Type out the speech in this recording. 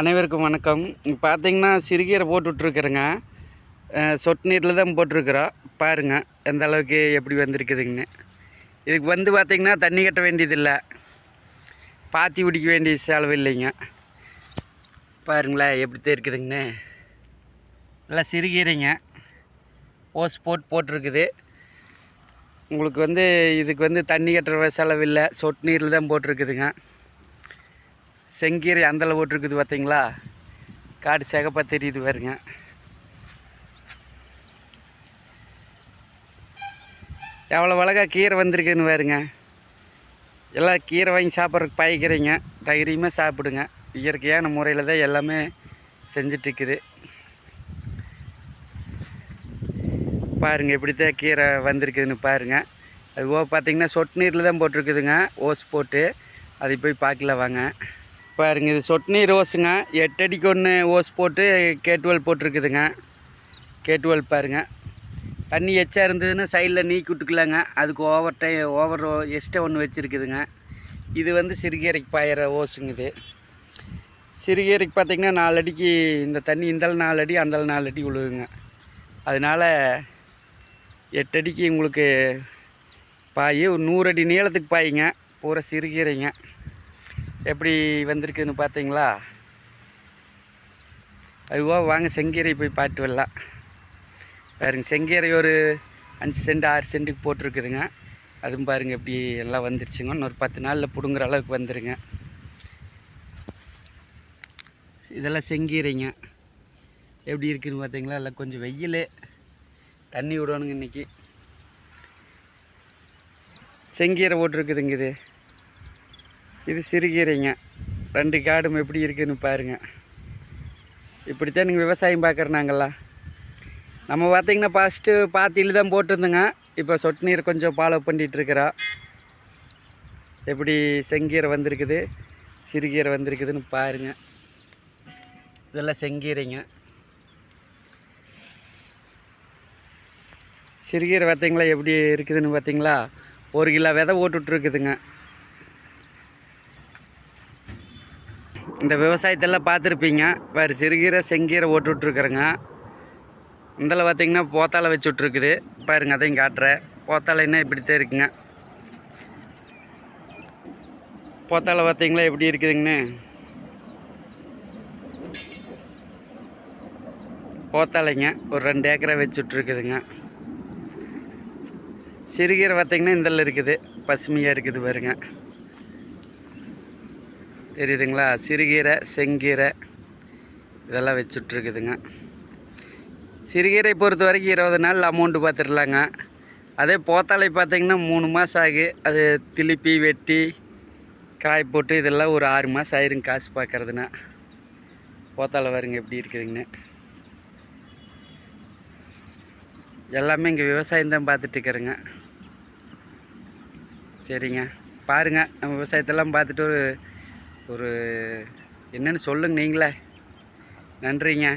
அனைவருக்கும் வணக்கம். பார்த்தீங்கன்னா சிறுகீரை போட்டு விட்ருக்குறேங்க சொட்டு நீரில் தான் போட்டிருக்குறோம். பாருங்கள் எந்த அளவுக்கு எப்படி வந்திருக்குதுங்கன்னு. இதுக்கு வந்து பார்த்திங்கன்னா தண்ணி கட்ட வேண்டியதில்லை. பாத்தி பிடிக்க வேண்டிய செலவு இல்லைங்க. பாருங்களேன் எப்படி தான் இருக்குதுங்கன்னு. நல்லா சிறுகீரைங்க. ஓஸ் போட்டு போட்டிருக்குது. உங்களுக்கு வந்து இதுக்கு வந்து தண்ணி கட்டுற செலவு இல்லை. சொட்டு நீரில் தான் போட்டிருக்குதுங்க. செங்கீரை அந்தல போட்டிருக்குது பார்த்தீங்களா? காடு சிகப்பாக தெரியுது பாருங்க. எவ்வளோ அழகா கீரை வந்திருக்குன்னு பாருங்க. எல்லாம் கீரை வாங்கி சாப்பிட்றதுக்கு பாய்க்கிறீங்க. தைரியமாக சாப்பிடுங்க. இயற்கையான முறையில் தான் எல்லாமே செஞ்சிட்ருக்குது. பாருங்கள் எப்படி தான் கீரை வந்திருக்குதுன்னு பாருங்கள் அது ஓ சொட்டு நீரில் தான் போட்டிருக்குதுங்க. ஓஸ் போட்டு. அதை போய் பார்க்கல வாங்க. பாருங்க இது சொட்டு நீர் ஓஸுங்க. எட்டு அடிக்கு ஒன்று ஓஸ் போட்டு கேட்டுவல் போட்டிருக்குதுங்க. கேட்டுவல் பாருங்க. தண்ணி எச்சா இருந்ததுன்னா சைடில் நீக்கி விட்டுக்கலாங்க. அதுக்கு ஓவர் டை ஓவர் எக்ஸ்ட்ரா ஒன்று வச்சுருக்குதுங்க. இது வந்து சிறுகீரைக்கு பாயிற ஓஸுங்க இது. சிறுகீரைக்கு பார்த்திங்கன்னா நாலு அடிக்கு இந்த தண்ணி இந்தாலும் நாலு அடி அந்தாலும் நாலு அடி விழுவுங்க அதனால் எட்டு அடிக்கு உங்களுக்கு பாய் ஒரு நூறு அடி நீளத்துக்கு பாய்ங்க. பூரா சிறுகீரைங்க. எப்படி வந்திருக்குதுன்னு பார்த்தீங்களா? அதுவா வாங்க செங்கீரை போய் பார்த்துட்டு வரலாம். பாருங்க செங்கீரை ஒரு அஞ்சு சென்ட் ஆறு சென்ட்டுக்கு போட்டிருக்குதுங்க. அதுவும் பாருங்கள் எப்படி எல்லாம் வந்துருச்சுங்க. இன்னொரு பத்து நாளில் பிடுங்குற அளவுக்கு வந்துருங்க. இதெல்லாம் செங்கீரைங்க. எப்படி இருக்குதுன்னு பார்த்தீங்களா? எல்லாம் கொஞ்சம் வெயில். தண்ணி விடணுங்க இன்றைக்கி செங்கீரை போட்டிருக்குதுங்க இது. இது சிறுகீரைங்க. ரெண்டு காடும் எப்படி இருக்குதுன்னு பாருங்கள் இப்படித்தான் நீங்கள் விவசாயம் பார்க்குற நாங்கள்லாம் நம்ம பார்த்திங்கன்னா ஃபஸ்ட்டு பாத்தியில் தான் போட்டிருந்தோங்க. இப்போ சொட்டு நீர் கொஞ்சம் ஃபாலோ பண்ணிகிட்ருக்குறோம் எப்படி செங்கீரை வந்திருக்குது சிறுகீரை வந்திருக்குதுன்னு பாருங்கள் இதெல்லாம் செங்கீரைங்க. சிறுகீரை பார்த்தீங்களா எப்படி இருக்குதுன்னு பார்த்தீங்களா? ஒரு கிலோ விதை போட்டுட்ருக்குதுங்க. இந்த விவசாயத்தெல்லாம் பார்த்துருப்பீங்க. வேறு சிறுகீரை செங்கீரை ஓட்டுட்ருக்குறேங்க இதில் பார்த்திங்கன்னா போத்தாலை வச்சு விட்ருக்குது பாருங்க அதையும் காட்டுறேன் போத்தாலைன்னா இப்படி தான் இருக்குங்க. போத்தாலை பார்த்தீங்களா எப்படி இருக்குதுங்கன்னு போத்தாலைங்க ஒரு ரெண்டு ஏக்கரை வச்சு விட்ருக்குதுங்க சிறுகீரை பார்த்திங்கன்னா இதில் இருக்குது. பசுமையாக இருக்குது பாருங்க. தெரியுதுங்களா? சிறுகீரை செங்கீரை இதெல்லாம் வச்சுட்ருக்குதுங்க. சிறுகீரை பொறுத்த வரைக்கும் இருபது நாள் அமௌண்ட்டு பார்த்துடலாங்க. அதே போத்தாலை பார்த்திங்கன்னா மூணு மாதம் ஆகு. அது திருப்பி வெட்டி காய் போட்டு இதெல்லாம் ஒரு ஆறு மாதம் ஆயிருங்க காசு பார்க்குறதுனா. போத்தாலை வருங்க எப்படி இருக்குதுங்கன்னு. எல்லாமே இங்கே விவசாயம் தான் பார்த்துட்ருக்குறேங்க. சரிங்க. பாருங்கள் நம்ம விவசாயத்தெல்லாம் பார்த்துட்டு ஒரு ஒரு என்னென்னு சொல்லுங்க நீங்களே. நன்றிங்க.